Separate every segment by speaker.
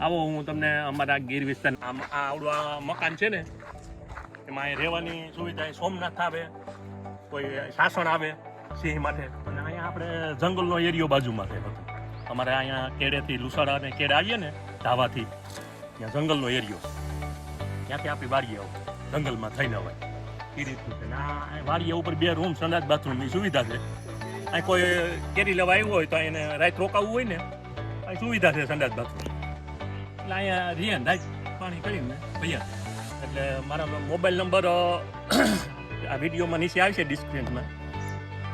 Speaker 1: આવો, હું તમને અમારા ગીર વિસ્તાર આમ આવડું આ મકાન છે ને, એમાં રહેવાની સુવિધા સોમનાથ આવે, કોઈ સાસણ આવે, સિંહ માટે. અને અહીંયા આપણે જંગલનો એરિયો બાજુમાં છે અમારે અહીંયા કેડેથી લુસાડા અને કેડે આવીએ ને, ધાવાથી, ત્યાં જંગલનો એરિયો. ત્યાંથી આપણી વાડીએ આવો. જંગલમાં થઈને હોય એ રીતનું છે. આ વાડીએ ઉપર બે રૂમ, સંડાસ, બાથરૂમની સુવિધા છે. અહીં કોઈ કેરી લેવા આવ્યું હોય તો એને રાત રોકાવવું હોય ને, અહીં સુવિધા છે સંડાસ, બાથરૂમ. એટલે અહીંયા રિયન ને પાણી કરીને, ભૈયા. એટલે મારા મોબાઈલ નંબર આ વિડીયોમાં નીચે આવશે ડિસ્ક્રિપ્શનમાં.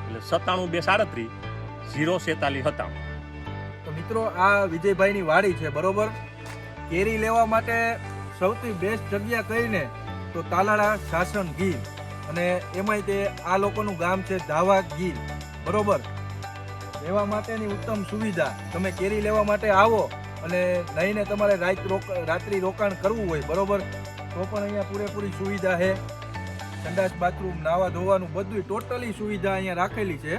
Speaker 1: એટલે સત્તાણું બે સાડત્રીસ, ઝીરો સેતાલીસ સત્તાણું.
Speaker 2: તો મિત્રો, આ વિજયભાઈની વાડી છે, બરોબર? કેરી લેવા માટે સૌથી બેસ્ટ જગ્યા કહીને તો તાલાળા સાસણ ગીર. અને એમાંય તે આ લોકોનું ગામ છે, ધાવા ગીર. બરોબર? રહેવા માટેની ઉત્તમ સુવિધા. તમે કેરી લેવા માટે આવો. અને લઈને તમારે રાત રોક, રાત્રિ રોકાણ કરવું હોય, બરોબર? તો પણ અહીંયા પૂરેપૂરી સુવિધા છે. સંડાસ, બાથરૂમ, નાવા ધોવાનું બધું ટોટલી સુવિધા અહીંયા રાખેલી છે.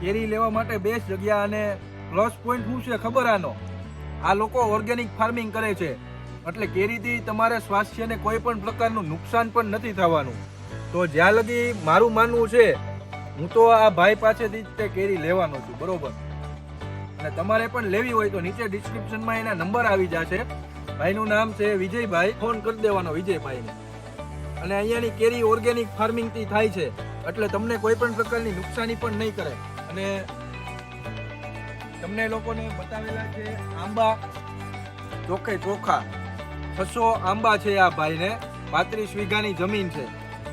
Speaker 2: કેરી લેવા માટે બેસ્ટ જગ્યા અને પ્લસ પોઈન્ટ શું છે ખબર આનો? આ લોકો ઓર્ગેનિક ફાર્મિંગ કરે છે. એટલે કેરીથી તમારે સ્વાસ્થ્યને કોઈ પણ પ્રકારનું નુકસાન પણ નથી થવાનું. તો જ્યાં લગી મારું માનવું છે, હું તો આ ભાઈ પાસેથી જ તે કેરી લેવાનો છું, બરોબર? અને તમારે પણ લેવી હોય તો નીચે ડિસ્ક્રિપ્શનમાં એના નંબર આવી જશે. ભાઈનું નામ છે વિજયભાઈ. ફોન કરી દેવાનો વિજયભાઈને. અને અહીંયાની કેરી ઓર્ગેનિક ફાર્મિંગથી થાય છે. એટલે તમને કોઈ પણ પ્રકારની નુકસાની પણ નહીં કરે. અને તમને લોકોને બતાવેલા છે આંબા. ચોખ્ખે ચોખ્ખા છસો આંબા છે આ ભાઈને. પાંત્રીસ વીઘાની જમીન છે.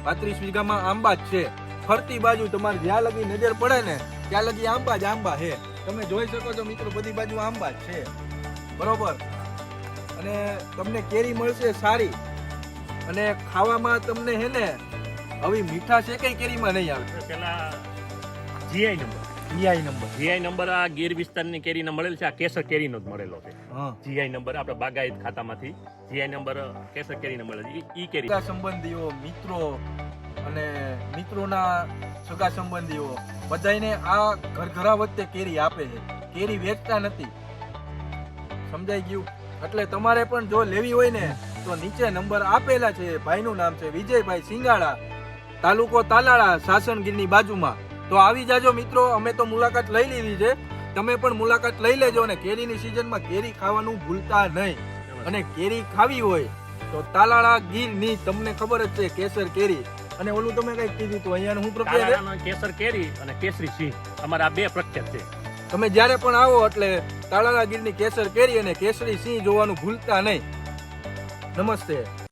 Speaker 2: પાંત્રીસ વીઘામાં આંબા જ છે. ફરતી બાજુ તમારે જ્યાં લગી નજર પડે ને, ત્યાં લગી આંબા જ આંબા છે. તમે જોઈ શકો છો મિત્રો બધી બાજુ આંબા છે. બરોબર? અને તમને કેરી મળશે સારી. અને ખાવામાં તમને હે ને હવે મીઠા છે કઈ કેરીમાં નહીં આવે?
Speaker 1: પેલા GI number.
Speaker 2: GI number.
Speaker 1: GI number આ ગીર વિસ્તારની કેરીનો મળેલ છે. આ કેસર કેરીનો જ મળેલો છે. જીઆઈ નંબર આપણે બાગાયત ખાતામાંથી. જીઆઈ નંબર કેસર કેરીનો મળે છે. ઈ- ઈ કેરી.
Speaker 2: સગા સંબંધીઓ મિત્રો અને મિત્રોના સગા સંબંધીઓ બધાયને આ ઘરઘરા વચ્ચે કેરી આપે છે. કેરી વેચતા નથી. સમજાઈ ગયું? એટલે તમારે પણ જો લેવી હોય ને, તો નીચે નંબર આપેલા છે. ભાઈનું નામ છે વિજયભાઈ સિંગાળા. તાલુકો તાલાળા સાસણગીરની બાજુમાં. તો આવી જાજો મિત્રો, અમે તો મુલાકાત લઈ લીધી છે. તમે પણ મુલાકાત લઈ લેજો અને કેરીની સિઝનમાં કેરી ખાવાનું ભૂલતા નહીં. અને કેરી ખાવી હોય તો તાલાળા ગીરની તમને ખબર જ છે, કેસર કેરી. અને ઓલું તમે કઈ કીધું તો અહીંયા હું પ્રક્રિયા છે?
Speaker 1: કેસર કેરી અને કેસરી સિંહ. અમારા આ બે પ્રખ્યાત છે.
Speaker 2: તમે જ્યારે પણ આવો એટલે તાલાળા ગીરની કેસર કેરી અને કેસરી સિંહ જોવાનું ભૂલતા નહીં. નમસ્તે.